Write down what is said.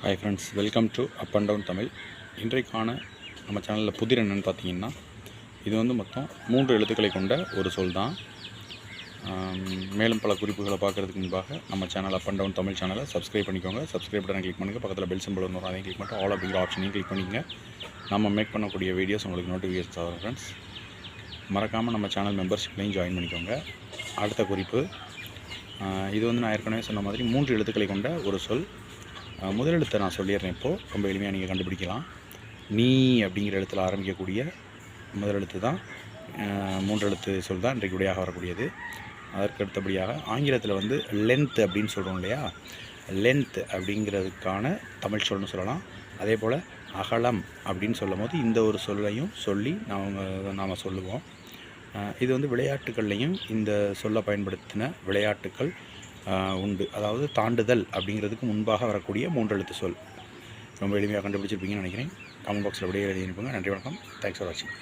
Hi friends welcome to up and down Tamil இன்றைக்கான நம்ம சேனலில் புதிர் என்னன்னு பார்த்தீங்கன்னா இது வந்து மொத்தம் மூன்று எழுத்துக்களை கொண்ட ஒரு சொல் தான். மேலும் பல குறிப்புகளை பார்க்குறதுக்கு முன்பாக நம்ம channel up and down Tamil சேனலை சப்ஸ்கிரைப் பண்ணிக்கோங்க. சப்ஸ்கிரைப் பட்டன் கிளிக் பண்ணுங்கள் பக்கத்தில் பெல் சிம்பிள் வரும் அதையும் கிளிக் பண்ணிட்டு ஆல் அப்படிங்கிற ஆப்ஷனையும் கிளிக் பண்ணிக்கங்க. நம்ம மேக் பண்ணக்கூடிய வீடியோஸ் உங்களுக்கு நோட்டிஃபிகேஷன் ஆகும் ஃப்ரெண்ட்ஸ் மறக்காமல் நம்ம சேனல் மெம்பர்ஷிப்லையும் ஜாயின் பண்ணிக்கோங்க. அடுத்த குறிப்பு இது வந்து நான் ஏற்கனவே சொன்ன மாதிரி மூன்று எழுத்துக்களை கொண்ட ஒரு சொல். முதலெழுத்தை முதல் எழுத்தை நான் சொல்லிடுறேன் இப்போது ரொம்ப எளிமையாக நீங்கள் கண்டுபிடிக்கலாம். நீ அப்படிங்கிற எழுத்தில் ஆரம்பிக்கக்கூடிய முதல் எழுத்து தான். மூன்று எழுத்து சொல் தான் இன்றைக்கு விடையாக வரக்கூடியது. அதற்கு அடுத்தபடியாக ஆங்கிலத்தில் வந்து லென்த் அப்படின்னு சொல்கிறோம் இல்லையா? லென்த் அப்படிங்கிறதுக்கான தமிழ் சொல்னு சொல்லலாம். அதே போல் அகலம் அப்படின்னு சொல்லும் போது இந்த ஒரு சொல்லையும் சொல்லி நாம் நாம் சொல்லுவோம். இது வந்து விளையாட்டுகள்லையும் இந்த சொல்லை பயன்படுத்தின விளையாட்டுக்கள் உண்டு. அதாவது தாண்டுதல் அப்படிங்கிறதுக்கு முன்பாக வரக்கூடிய மூன்றெழுத்து சொல். ரொம்ப எளிமையாக கண்டுபிடிச்சிருப்பீங்கன்னு நினைக்கிறேன். கமெண்ட் பாக்ஸில் அப்படியே எழுதி அனுப்புங்க. நன்றி வணக்கம். தேங்க்ஸ் ஃபார் வாட்சிங்